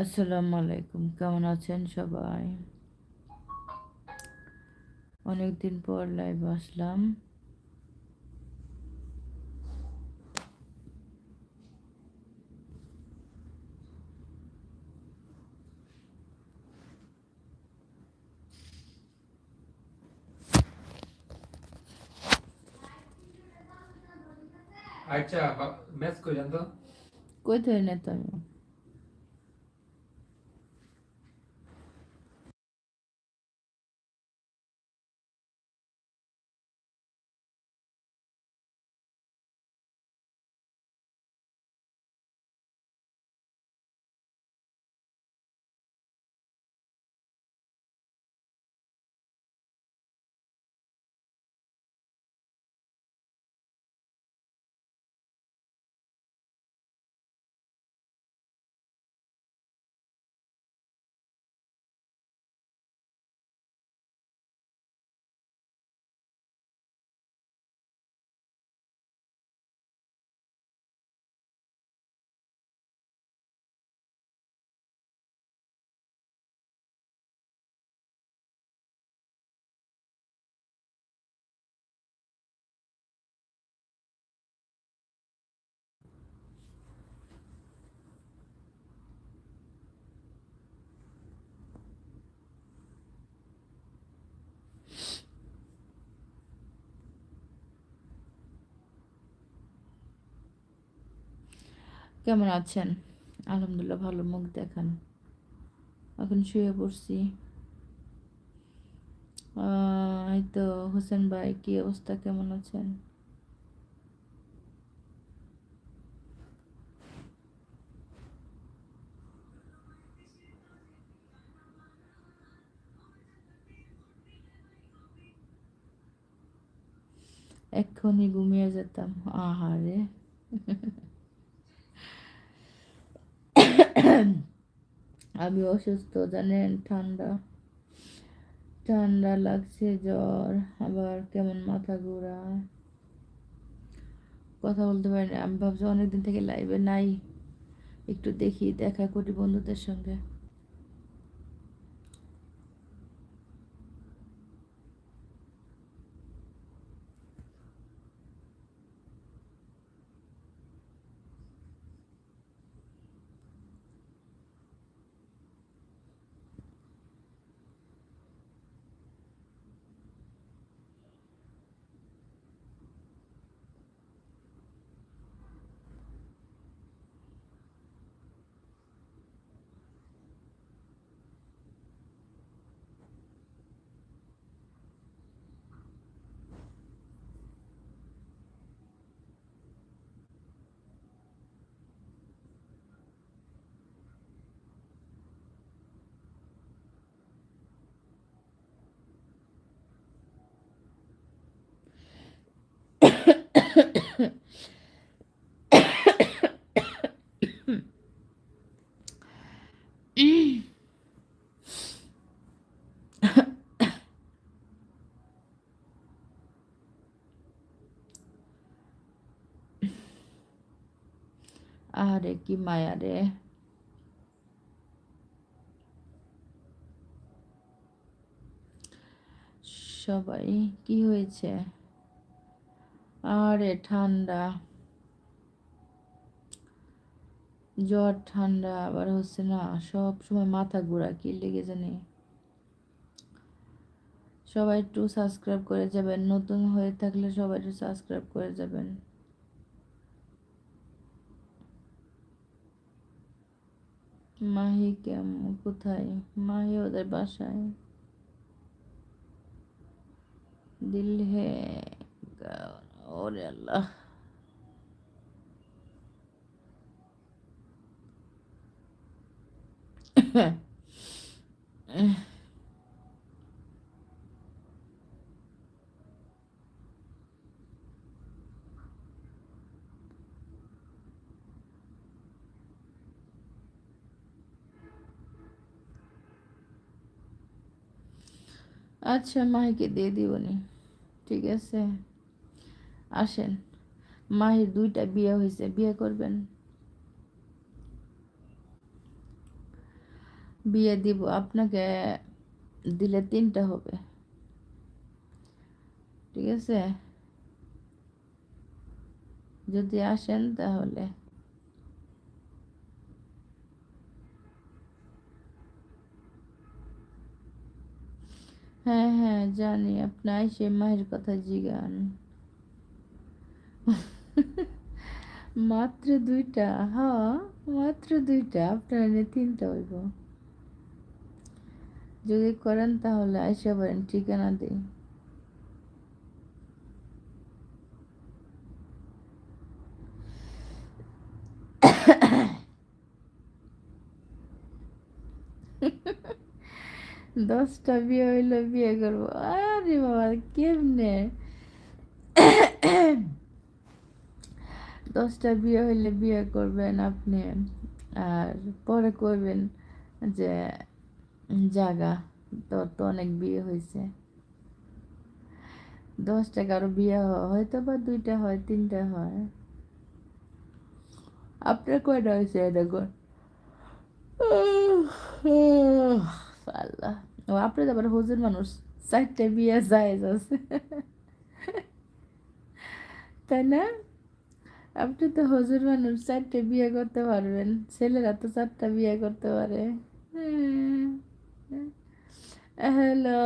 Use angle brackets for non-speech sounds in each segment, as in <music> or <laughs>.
আসসালামু আলাইকুম কেমন আছেন সবাই? অনেকদিন পর লাইভ আসলাম। আচ্ছা ম্যাচ কই জানতো কই থেকে নেতা আমি কেমন আছেন? আলহামদুলিল্লাহ, ভালো। মুখ দেখান। এখন শুয়ে পড়ছি। এই তো হোসেন ভাই, কি অবস্থা? কেমন আছেন? এক্ষুনি ঘুমিয়ে যেতাম। আহারে। <laughs> <clears throat> আমি অসুস্থ, জানেন, ঠান্ডা। ঠান্ডা লাগছে জ্বর, আবার কেমন মাথা ঘোরা। কথা বলতে পারি না, আমি ভাবছি অনেকদিন থেকে লাইভে নাই। একটু দেখি, দেখা করি বন্ধুদের সঙ্গে। আরে কি মায়া রে। সবাই কি হয়েছে? আরে ঠান্ডা। জ্বর, ঠান্ডা, আবার হচ্ছে না, সব সময় মাথা ঘোরা, কি লেগে জানি। সবাই একটু সাবস্ক্রাইব করে যাবেন, নতুন হয়ে থাকলে সবাই একটু সাবস্ক্রাইব করে যাবেন। মাহি কেমন কোথায়? মাহি ওদের বাসায়। দিল হে ওরে আল্লাহ আচ্ছা মাহিকে দিয়ে দিবনি ঠিক আছে আসেন। মাহির দুইটা বিয়ে হয়েছে, বিয়ে করবেন? বিয়ে দিব, আপনাকে দিলে তিনটা হবে। ঠিক আছে? যদি আসেন তাহলে। হ্যাঁ হ্যাঁ জানি আপনার সে মায়ের কথা জিগান। <laughs> মাত্র দুইটা হ্যাঁ মাত্র দুইটা, আপনার এনে তিনটা হইব। যদি করেন তাহলে আইসা পারেন ঠিকানা দিই। <coughs> দশটা বিয়ে হইলে বিয়ে করব। আরে বাবা, কেমনে? <coughs> দশটা বিয়ে হইলে বিয়ে করবেন আপনি, আর পরে করবেন যে জাগা, তোর তো অনেক বিয়ে হয়েছে দশটা কারও বিয়ে হয় হয়তো বা দুইটা হয়, তিনটা হয়। আপনার কয়টা হয়েছে কর আল্লাহ, ও আপনি তো আবার হুজুর মানুষ, চারটে বিয়ে যায় আছে। তাই না? আপনি তো হজুর মানুষ, চারটে বিয়ে করতে পারবেন। ছেলেরা তো চারটা বিয়ে করতে পারে। Hello.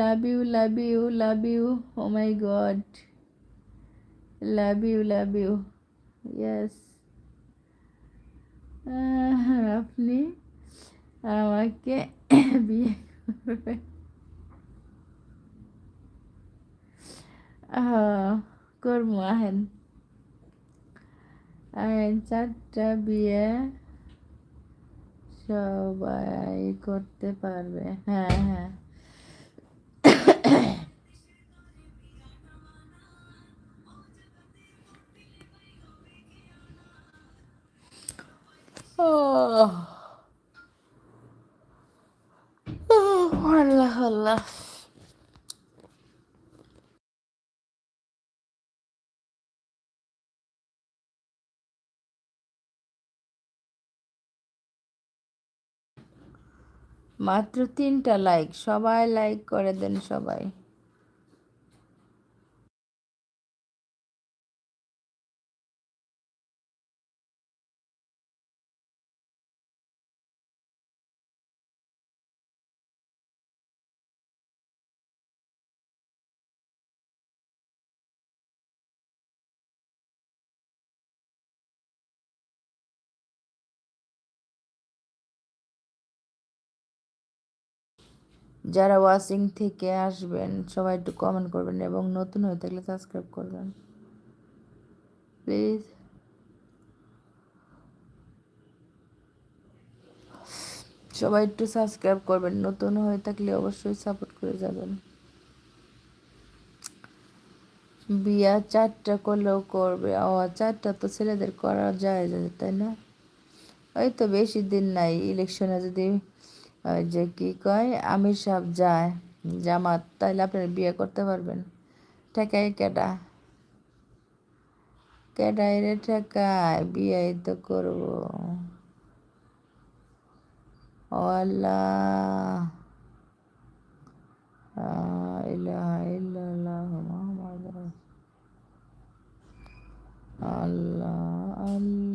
Love you love you love you oh my god love you love you yes আপনি? আমাকে বিয়ে করব আহেন আহেন চারটা বিয়ে সবাই করতে পারবে হ্যাঁ হ্যাঁ Oh. Oh, আল্লাহ আল্লাহ মাত্র তিনটা লাইক সবাই লাইক করে দেন সবাই। যারা ওয়াচিং থেকে আসবেন, সবাই একটু কমেন্ট করবেন এবং নতুন হয়ে থাকলে সাবস্ক্রাইব করবেন। প্লিজ সবাই একটু সাবস্ক্রাইব করবেন, নতুন হয়ে থাকলে অবশ্যই সাপোর্ট করে যাবেন। বিয়া চারটা করলেও করবে। ও, চারটা তো ছেলেদের করা যায় যায় তাই না? ওই তো বেশি দিন নাই ইলেকশনে যদি ওই যে কি কয়? আমির সাহেব যায়। জামাত তাহলে আপনারা বিয়ে করতে পারবেন। ঠেকাই কেডা? কেডাই রে ঠেকায় বিয়ে তো করব। আল্লাহ। আল্লাহ আল্লাহ।